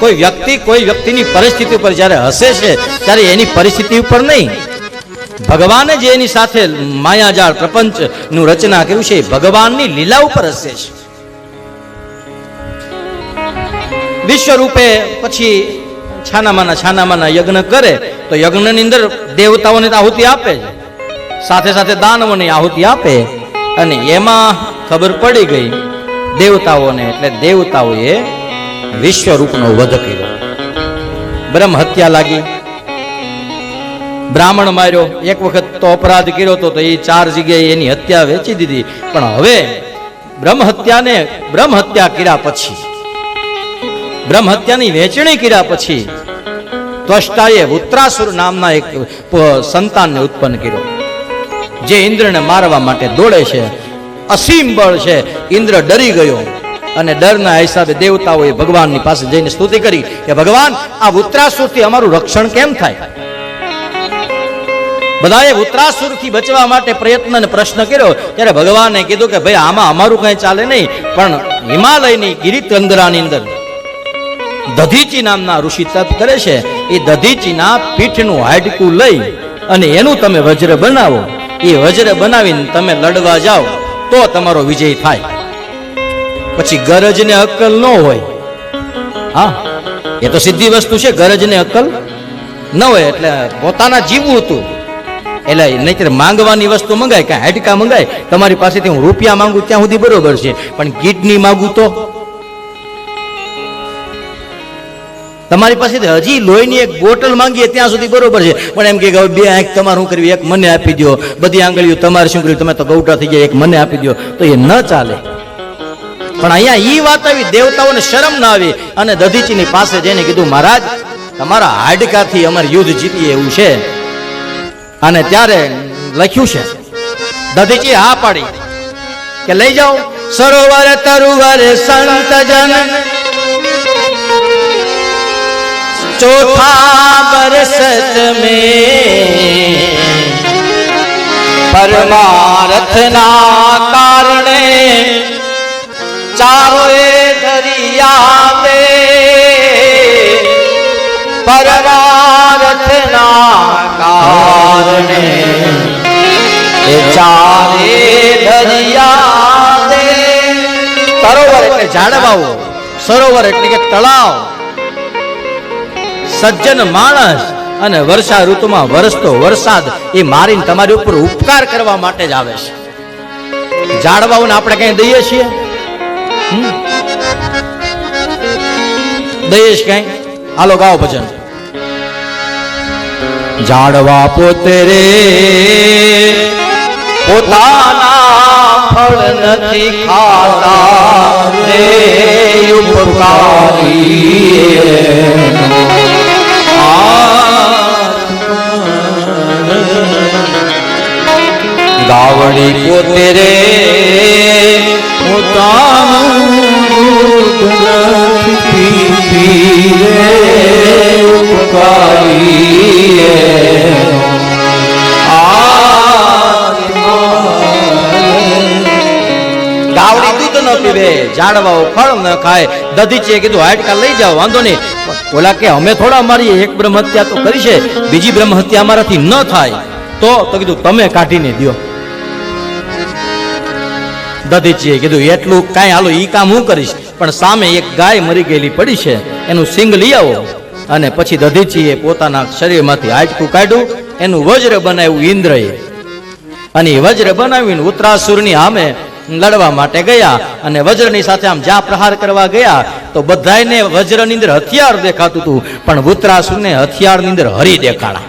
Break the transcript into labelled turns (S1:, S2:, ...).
S1: કોઈ વ્યક્તિ કોઈ વ્યક્તિની પરિસ્થિતિ ઉપર જ્યારે હસે છે, ત્યારે એની પરિસ્થિતિ ઉપર નહીં. ભગવાને જે એની સાથે માયાજાળ પ્રપંચનું રચના કર્યું છે ભગવાનની લીલા ઉપર હસે છે. વિશ્વરૂપે પછી છાનામાના છાનામાના યજ્ઞ કરે, તો યજ્ઞની અંદર દેવતાઓને આહુતિ આપે છે સાથે સાથે દાનવોને આહુતિ આપે. અને એમાં ખબર પડી ગઈ, દેવતાઓને, એટલે દેવતાઓએ વિશ્વરૂપનો વધ કર્યો. બ્રહ્મ હત્યા લાગી. બ્રાહ્મણ માર્યો. એક વખત તો અપરાધ કર્યો હતો તો એ ચાર જગ્યાએ એની હત્યા વેચી દીધી. પણ હવે બ્રહ્મ હત્યાને બ્રહ્મ હત્યા કર્યા પછી, બ્રહ્મ હત્યાની વેચણી કર્યા પછી ત્વષ્ટાએ ઉત્તરાસુર નામના એક સંતાનને ઉત્પન્ન કર્યો. જે ઇન્દ્રને મારવા માટે દોડે છે, અસીમ બળ છે, ઇન્દ્ર ડરી ગયો. અને ડરના હિસાબે દેવતાઓએ ભગવાનની પાસે જઈને સ્તુતિ કરી કે ભગવાન, આ ઉત્તરાસુરથી અમારું રક્ષણ કેમ થાય? બધાએ ઉત્તરાસુરથી બચવા માટે પ્રયત્ન અને પ્રશ્ન કર્યો. ત્યારે ભગવાને કીધું કે ભાઈ, આમાં અમારું કઈ ચાલે નહીં, પણ હિમાલયની ગિરિચંદ્રાની અંદર દધીચી નામના ઋષિ તપ કરે છે. એ દધીચીના પીઠનું હાડકું લઈ અને એનું તમે વજ્ર બનાવો. એ વજ્ર બનાવીને તમે લડવા જાઓ, તો તમારો વિજય થાય. પછી ગરજ ને અક્કલ ન હોય. હા, એ તો સીધી વસ્તુ છે ગરજ ને અક્કલ ન હોય, એટલે પોતાના જીવવું હતું. એટલે નહીંતર માંગવાની વસ્તુ મંગાય કે હાડકા મંગાય, તમારી પાસેથી હું રૂપિયા માંગુ ત્યાં સુધી બરોબર છે, પણ કિડની માંગુ તો? તમારી પાસેથી હજી લોહીની એક બોટલ માંગીએ ત્યાં સુધી બરોબર છે, પણ એમ કે બે આંખ તમારે શું કરવી એક મને આપી દો બધી આંગળીઓ તમારે શું કર્યું, તમે તો ગૌટા થઈ ગયા, એક મને આપી દો તો એ ન ચાલે. પણ અહીંયા એ વાત આવી, દેવતાઓને શરમ ના આવી. અને દધીચીની પાસે જઈને કીધું, મહારાજ, તમારા હાડકાથી અમારે યુદ્ધ જીતીએ એવું છે. અને ત્યારે લખ્યું છે, દધીચી હા પાડી. કે લઈ જાઓ. સરોવર, તરુવર, સંત જન. ચોથા બરસત મે પરમાર્થના કારણે ચારો દરિયા દે પરવારથના કારણે. એ ચારે દરિયા દે સરોવર એટલે ઝાડવાઓ સરોવર એટલે કે તળાવ. સજ્જન માણસ અને વર્ષા ઋતુમાં વરસતો વરસાદ એ મારીને તમારી ઉપર ઉપકાર કરવા માટે જ આવે છે. ઝાડવાઓને આપણે કઈ દઈએ છીએ? હમ? દઈએ છીએ કઈ હાલો ગાઓ ભજન ઝાડવા પોતે રે પોતાના ફળ નથી ખાતા રે ઉપકારી એનો. ગાવડી પોતે રે પોતાનું દૂધ નથી પીતી ઝાડવાઓ ફળ ન ખાય. દધીચીએ કીધું હાડકા લઈ જાઓ, વાંધો નહીં. ઓલા કે, અમે થોડા મારી એક બ્રહ્મ હત્યા તો કરી છે, બીજી બ્રહ્મ હત્યા અમારાથી ન થાય. તો તો કીધું, તમે કાઢીને દ્યો. દધીચીએ કીધું, એટલું કાંઈ હાલો એ કામ હું કરીશ. પણ સામે એક ગાય મરી ગયેલી પડી છે, એનું સિંગ લઈ આવો. અને પછી દધીચીએ પોતાના શરીરમાંથી હાડકું કાઢ્યું, એનું વજ્ર બનાવ્યું ઇન્દ્રએ. અને વજ્ર બનાવીને ઉત્તરાસુરની સામે લડવા માટે ગયા અને વજ્રની સાથે આમ જ્યાં પ્રહાર કરવા ગયા, તો બધાયને વજ્રની અંદર હથિયાર દેખાતું હતું, પણ ઉત્તરાસુરને હથિયારની અંદર હરી દેખાડા